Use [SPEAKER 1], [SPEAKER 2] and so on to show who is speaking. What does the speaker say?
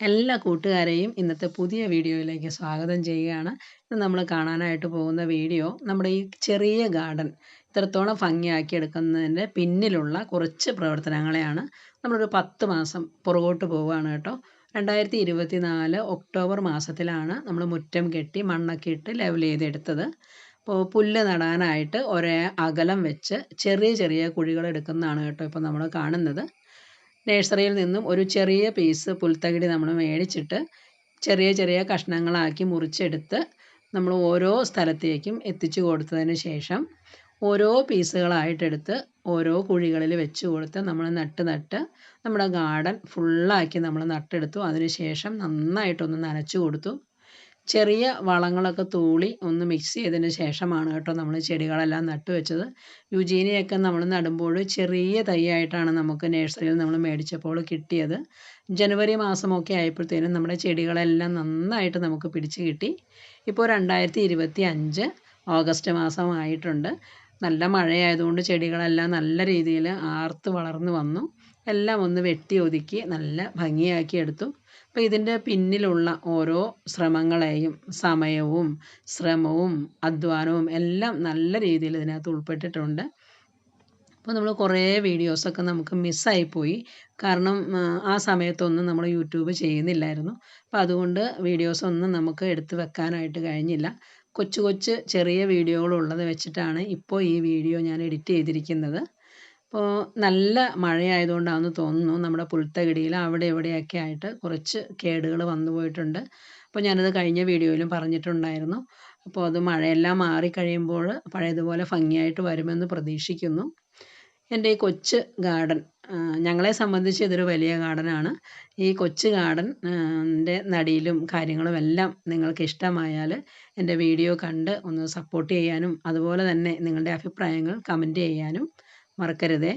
[SPEAKER 1] എല്ലാ കൂട്ടുകാരെയും ഇന്നത്തെ പുതിയ വീഡിയോയിലേക്ക് സ്വാഗതം ചെയ്യുകയാണ്. ഇന്ന് നമ്മൾ കാണാനായിട്ട് പോകുന്ന വീഡിയോ നമ്മുടെ ഈ ചെറിയ ഗാർഡൻ ഇത്രത്തോളം ഭംഗിയാക്കി എടുക്കുന്നതിന്റെ പിന്നിലുള്ള കുറച്ച് പ്രവർത്തനങ്ങളെയാണ് നമ്മളൊരു പത്ത് മാസം പുറകോട്ട് പോവുകയാണ് കേട്ടോ. രണ്ടായിരത്തി ഇരുപത്തി നാല് ഒക്ടോബർ മാസത്തിലാണ് നമ്മൾ മുറ്റം കെട്ടി മണ്ണൊക്കെ ഇട്ട് ലെവൽ ചെയ്തെടുത്തത്. അപ്പോൾ പുല്ല് നടാനായിട്ട് ഒരേ അകലം വെച്ച് ചെറിയ ചെറിയ കുഴികൾ എടുക്കുന്നതാണ് കേട്ടോ ഇപ്പോൾ നമ്മൾ കാണുന്നത്. നേഴ്സറിയിൽ നിന്നും ഒരു ചെറിയ പീസ് പുൽത്തകിടി നമ്മൾ മേടിച്ചിട്ട് ചെറിയ ചെറിയ കഷ്ണങ്ങളാക്കി മുറിച്ചെടുത്ത് നമ്മൾ ഓരോ സ്ഥലത്തേക്കും എത്തിച്ചു കൊടുത്തതിന് ശേഷം ഓരോ പീസുകളായിട്ടെടുത്ത് ഓരോ കുഴികളിൽ വെച്ച് കൊടുത്ത് നമ്മൾ നട്ട് നട്ട് നമ്മുടെ ഗാർഡൻ ഫുള്ളാക്കി നമ്മൾ നട്ടെടുത്തു. അതിന് ശേഷം നന്നായിട്ടൊന്ന് നനച്ചു കൊടുത്തു. ചെറിയ വളങ്ങളൊക്കെ തൂളി ഒന്ന് മിക്സ് ചെയ്തതിന് ശേഷമാണ് കേട്ടോ നമ്മൾ ചെടികളെല്ലാം നട്ടു വെച്ചത്. യുജീനിയൊക്കെ നമ്മൾ നടുമ്പോൾ ചെറിയ തൈയായിട്ടാണ് നമുക്ക് നഴ്സറിയിൽ നമ്മൾ മേടിച്ചപ്പോൾ കിട്ടിയത്. ജനുവരി മാസമൊക്കെ ആയപ്പോഴത്തേനും നമ്മുടെ ചെടികളെല്ലാം നന്നായിട്ട് നമുക്ക് പിടിച്ചു കിട്ടി. ഇപ്പോൾ രണ്ടായിരത്തി ഇരുപത്തി അഞ്ച് ഓഗസ്റ്റ് മാസമായിട്ടുണ്ട് നല്ല മഴയായതുകൊണ്ട് ചെടികളെല്ലാം നല്ല രീതിയിൽ ആർത്ത് വളർന്നു വന്നു. എല്ലാം ഒന്ന് വെട്ടി ഒതുക്കി നല്ല ഭംഗിയാക്കി എടുത്തു. അപ്പോൾ ഇതിന്റെ പിന്നിലുള്ള ഓരോ ശ്രമങ്ങളെയും സമയവും ശ്രമവും അധ്വാനവും എല്ലാം നല്ല രീതിയിൽ ഇതിനകത്ത് ഉൾപ്പെട്ടിട്ടുണ്ട്. അപ്പോൾ നമ്മൾ കുറേ വീഡിയോസൊക്കെ നമുക്ക് മിസ്സായിപ്പോയി കാരണം ആ സമയത്തൊന്നും നമ്മൾ യൂട്യൂബ് ചെയ്യുന്നില്ലായിരുന്നു. അപ്പോൾ അതുകൊണ്ട് വീഡിയോസൊന്നും നമുക്ക് എടുത്തു വെക്കാനായിട്ട് കഴിഞ്ഞില്ല. കൊച്ചു കൊച്ചു ചെറിയ വീഡിയോകളുള്ളത് വെച്ചിട്ടാണ് ഇപ്പോൾ ഈ വീഡിയോ ഞാൻ എഡിറ്റ് ചെയ്തിരിക്കുന്നത്. അപ്പോൾ നല്ല മഴയായതുകൊണ്ടാണെന്ന് തോന്നുന്നു. നമ്മുടെ പുൽത്തകിടിയിൽ അവിടെ ഇവിടെയൊക്കെ ആയിട്ട് കുറച്ച് കേടുകൾ വന്നു പോയിട്ടുണ്ട്. അപ്പോൾ ഞാനത് കഴിഞ്ഞ വീഡിയോയിലും പറഞ്ഞിട്ടുണ്ടായിരുന്നു. അപ്പോൾ അത് മഴയെല്ലാം മാറിക്കഴിയുമ്പോൾ പഴയതുപോലെ ഭംഗിയായിട്ട് വരുമെന്ന് പ്രതീക്ഷിക്കുന്നു. എന്റെ ഈ കൊച്ച് ഗാർഡൻ ഞങ്ങളെ സംബന്ധിച്ച് ഇതൊരു വലിയ ഗാർഡനാണ്. ഈ കൊച്ചു ഗാർഡന്റെ നടിയിലും കാര്യങ്ങളും എല്ലാം നിങ്ങൾക്ക് ഇഷ്ടമായാൽ എന്റെ വീഡിയോ കണ്ട് ഒന്ന് സപ്പോർട്ട് ചെയ്യാനും അതുപോലെ തന്നെ നിങ്ങളുടെ അഭിപ്രായങ്ങൾ കമന്റ് ചെയ്യാനും മറക്കരുതേ.